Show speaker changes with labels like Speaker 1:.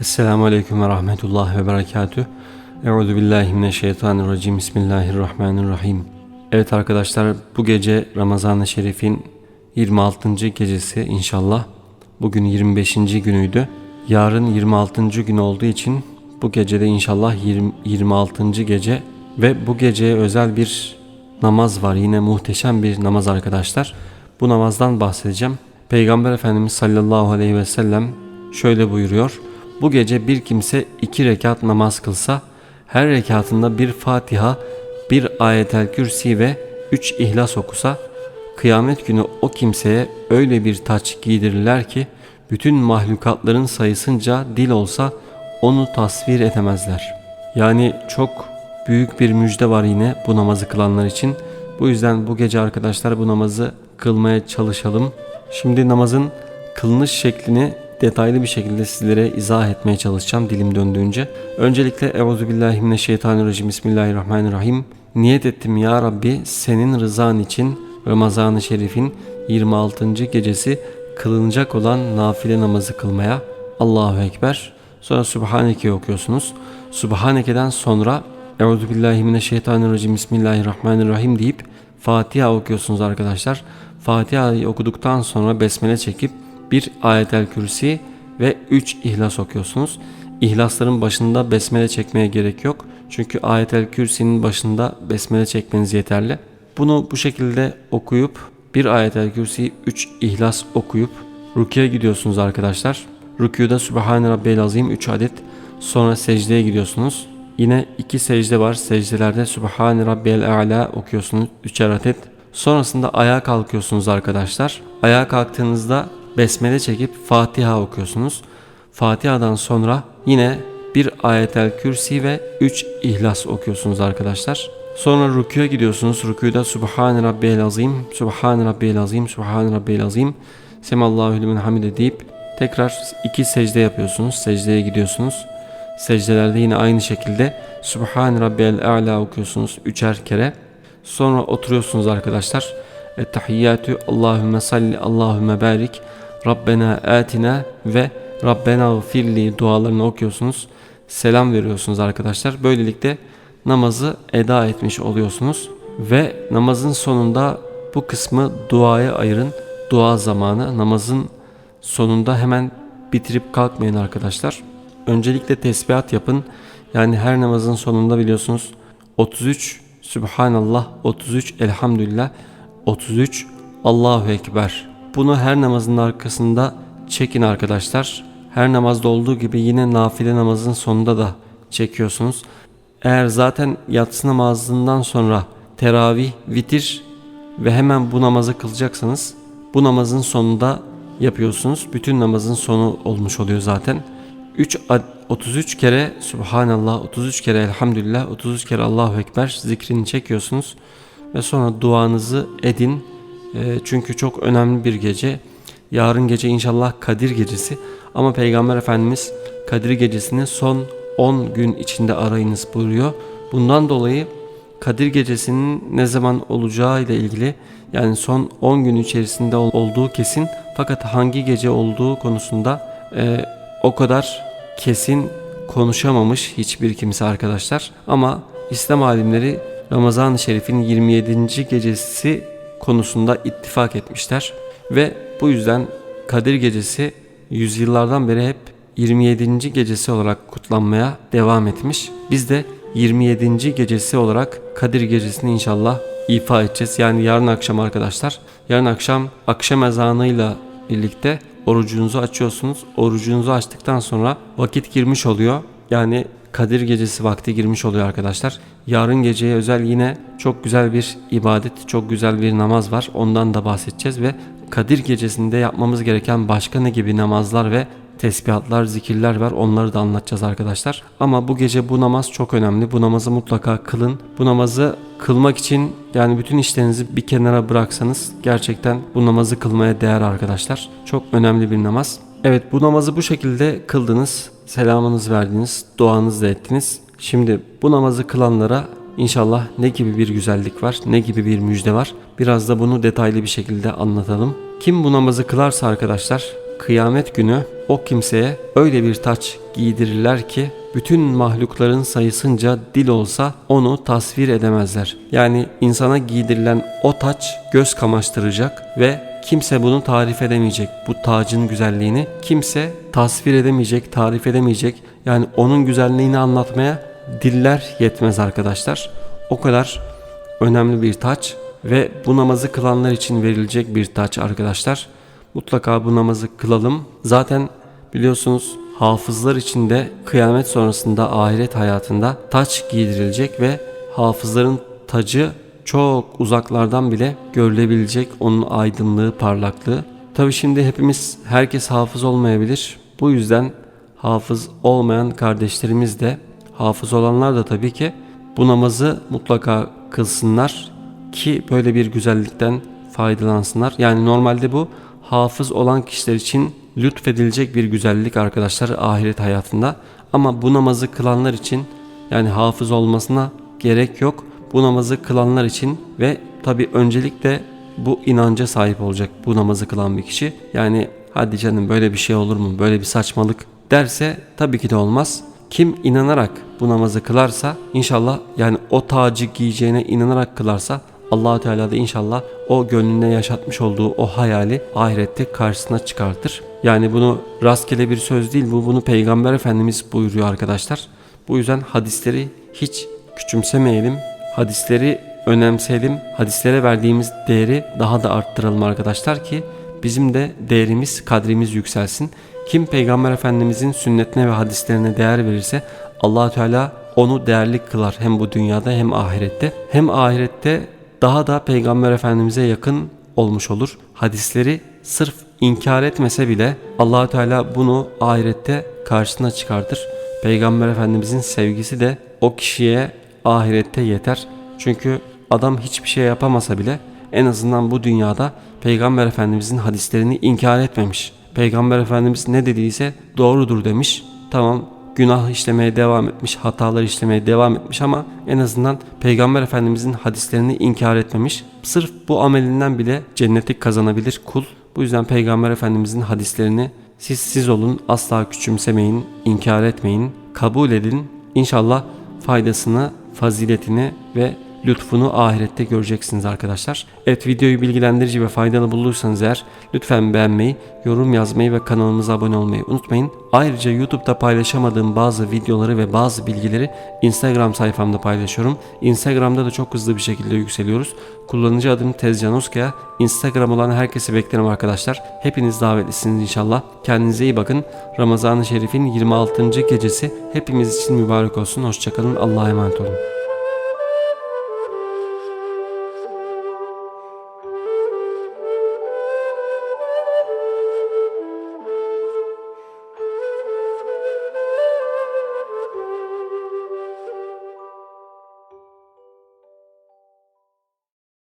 Speaker 1: Esselamu Aleyküm ve Rahmetullah ve Berekatüh. Euzu billahi mineşşeytanirracim. Bismillahirrahmanirrahim. Evet arkadaşlar bu gece Ramazan-ı Şerif'in 26. gecesi inşallah. Bugün 25. günüydü. Yarın 26. gün olduğu için bu gecede inşallah 20, 26. gece ve bu geceye özel bir namaz var. Yine muhteşem bir namaz arkadaşlar. Bu namazdan bahsedeceğim. Peygamber Efendimiz sallallahu aleyhi ve sellem şöyle buyuruyor. Bu gece bir kimse iki rekat namaz kılsa, her rekatında bir Fatiha, bir ayetel kürsi ve üç ihlas okusa, kıyamet günü o kimseye öyle bir taç giydirirler ki, bütün mahlukatların sayısınca dil olsa onu tasvir edemezler. Yani çok büyük bir müjde var yine bu namazı kılanlar için. Bu yüzden bu gece arkadaşlar bu namazı kılmaya çalışalım. Şimdi namazın kılınış şeklini detaylı bir şekilde sizlere izah etmeye çalışacağım dilim döndüğünce. Öncelikle Euzubillahimineşşeytanirracim Bismillahirrahmanirrahim. Niyet ettim ya Rabbi senin rızan için Ramazan-ı Şerif'in 26. gecesi kılınacak olan nafile namazı kılmaya. Allahu Ekber. Sonra Subhaneke okuyorsunuz. Subhaneke'den sonra Euzubillahimineşşeytanirracim Bismillahirrahmanirrahim deyip Fatiha okuyorsunuz arkadaşlar. Fatiha'yı okuduktan sonra besmele çekip bir ayetel kürsi ve 3 ihlas okuyorsunuz. İhlasların başında besmele çekmeye gerek yok. Çünkü ayetel kürsinin başında besmele çekmeniz yeterli. Bunu bu şekilde okuyup bir ayetel kürsi 3 ihlas okuyup rukiye gidiyorsunuz arkadaşlar. Rüküde Sübhane Rabbiyel Azim 3 adet. Sonra secdeye gidiyorsunuz. Yine iki secde var. Secdelerde Sübhane Rabbiyel A'la okuyorsunuz 3'er adet. Sonrasında ayağa kalkıyorsunuz arkadaşlar. Ayağa kalktığınızda besmele çekip Fatiha okuyorsunuz. Fatiha'dan sonra yine bir ayetel kürsi ve 3 ihlas okuyorsunuz arkadaşlar. Sonra rüküye gidiyorsunuz. Rüküde Subhan Rabbiyel Azim, Subhan Rabbiyel Azim, Subhan Rabbiyel Azim, Semallahu limen hamide deyip tekrar iki secde yapıyorsunuz. Secdeye gidiyorsunuz. Secdelerde yine aynı şekilde Subhan Rabbiyel A'la okuyorsunuz üçer kere. Sonra oturuyorsunuz arkadaşlar. Ettehiyyatü Allahümme salli Allahümme barik Rabbena atina ve Rabbena gfirli dualarını okuyorsunuz. Selam veriyorsunuz arkadaşlar. Böylelikle namazı eda etmiş oluyorsunuz. Ve namazın sonunda bu kısmı duaya ayırın. Dua zamanı namazın sonunda hemen bitirip kalkmayın arkadaşlar. Öncelikle tesbihat yapın. Yani her namazın sonunda biliyorsunuz 33 Subhanallah, 33 Elhamdülillah, 33 Allahu Ekber. Bunu her namazın arkasında çekin arkadaşlar. Her namazda olduğu gibi yine nafile namazın sonunda da çekiyorsunuz. Eğer zaten yatsı namazından sonra teravih, vitir ve hemen bu namazı kılacaksanız bu namazın sonunda yapıyorsunuz. Bütün namazın sonu olmuş oluyor zaten. 3 33 kere Subhanallah, 33 kere Elhamdülillah, 33 kere Allahu Ekber zikrini çekiyorsunuz ve sonra duanızı edin. E, çünkü çok önemli bir gece. Yarın gece inşallah Kadir gecesi ama Peygamber Efendimiz Kadir gecesini son 10 gün içinde arayınız buyuruyor. Bundan dolayı Kadir gecesinin ne zaman olacağı ile ilgili yani son 10 gün içerisinde olduğu kesin fakat hangi gece olduğu konusunda e, o kadar kesin konuşamamış hiçbir kimse arkadaşlar. Ama İslam alimleri Ramazan-ı Şerif'in 27. gecesi konusunda ittifak etmişler. Ve bu yüzden Kadir Gecesi yüzyıllardan beri hep 27. gecesi olarak kutlanmaya devam etmiş. Biz de 27. gecesi olarak Kadir Gecesi'ni inşallah ifa edeceğiz. Yani yarın akşam arkadaşlar. Yarın akşam akşam ezanıyla birlikte orucunuzu açıyorsunuz. Orucunuzu açtıktan sonra vakit girmiş oluyor. Yani Kadir Gecesi vakti girmiş oluyor arkadaşlar. Yarın geceye özel yine çok güzel bir ibadet, çok güzel bir namaz var. Ondan da bahsedeceğiz ve Kadir Gecesi'nde yapmamız gereken başka ne gibi namazlar ve tesbihatlar, zikirler var. Onları da anlatacağız arkadaşlar. Ama bu gece bu namaz çok önemli. Bu namazı mutlaka kılın. Bu namazı kılmak için yani bütün işlerinizi bir kenara bıraksanız gerçekten bu namazı kılmaya değer arkadaşlar. Çok önemli bir namaz. Evet bu namazı bu şekilde kıldınız. Selamınızı verdiniz. Duanızı da ettiniz. Şimdi bu namazı kılanlara inşallah ne gibi bir güzellik var, ne gibi bir müjde var. Biraz da bunu detaylı bir şekilde anlatalım. Kim bu namazı kılarsa arkadaşlar kıyamet günü o kimseye öyle bir taç giydirirler ki bütün mahlukların sayısınca dil olsa onu tasvir edemezler. Yani insana giydirilen o taç göz kamaştıracak ve kimse bunu tarif edemeyecek. Bu tacın güzelliğini kimse tasvir edemeyecek, tarif edemeyecek. Yani onun güzelliğini anlatmaya diller yetmez arkadaşlar. O kadar önemli bir taç ve bu namazı kılanlar için verilecek bir taç arkadaşlar. Mutlaka bu namazı kılalım. Zaten biliyorsunuz hafızlar için de kıyamet sonrasında ahiret hayatında taç giydirilecek ve hafızların tacı çok uzaklardan bile görülebilecek onun aydınlığı, parlaklığı. Tabi şimdi hepimiz herkes hafız olmayabilir. Bu yüzden hafız olmayan kardeşlerimiz de hafız olanlar da tabii ki bu namazı mutlaka kılsınlar ki böyle bir güzellikten faydalansınlar. Yani normalde bu hafız olan kişiler için lütfedilecek bir güzellik arkadaşlar ahiret hayatında. Ama bu namazı kılanlar için yani hafız olmasına gerek yok. Bu namazı kılanlar için ve tabi öncelikle bu inanca sahip olacak bu namazı kılan bir kişi. Yani hadi canım böyle bir şey olur mu böyle bir saçmalık derse tabii ki de olmaz. Kim inanarak bu namazı kılarsa inşallah yani o tacı giyeceğine inanarak kılarsa allah Teala da inşallah o gönlünde yaşatmış olduğu o hayali ahirette karşısına çıkartır. Yani bunu rastgele bir söz değil bu bunu Peygamber Efendimiz buyuruyor arkadaşlar. Bu yüzden hadisleri hiç küçümsemeyelim. Hadisleri önemseyelim. Hadislere verdiğimiz değeri daha da arttıralım arkadaşlar ki bizim de değerimiz, kadrimiz yükselsin. Kim Peygamber Efendimizin sünnetine ve hadislerine değer verirse allah Teala onu değerli kılar hem bu dünyada hem ahirette. Hem ahirette daha da Peygamber Efendimiz'e yakın olmuş olur. Hadisleri sırf inkar etmese bile allah Teala bunu ahirette karşısına çıkartır. Peygamber Efendimizin sevgisi de o kişiye ahirette yeter. Çünkü adam hiçbir şey yapamasa bile en azından bu dünyada Peygamber Efendimizin hadislerini inkar etmemiş. Peygamber Efendimiz ne dediyse doğrudur demiş. Tamam günah işlemeye devam etmiş, hatalar işlemeye devam etmiş ama en azından Peygamber Efendimizin hadislerini inkar etmemiş. Sırf bu amelinden bile cenneti kazanabilir kul. Bu yüzden Peygamber Efendimizin hadislerini siz siz olun, asla küçümsemeyin, inkar etmeyin, kabul edin. İnşallah faydasını, faziletini ve lütfunu ahirette göreceksiniz arkadaşlar. Evet videoyu bilgilendirici ve faydalı bulursanız eğer lütfen beğenmeyi, yorum yazmayı ve kanalımıza abone olmayı unutmayın. Ayrıca YouTube'da paylaşamadığım bazı videoları ve bazı bilgileri Instagram sayfamda paylaşıyorum. Instagram'da da çok hızlı bir şekilde yükseliyoruz. Kullanıcı adım Tezcan Oskaya. Instagram olan herkesi beklerim arkadaşlar. Hepiniz davetlisiniz inşallah. Kendinize iyi bakın. Ramazan-ı Şerif'in 26. gecesi hepimiz için mübarek olsun. Hoşçakalın. Allah'a emanet olun.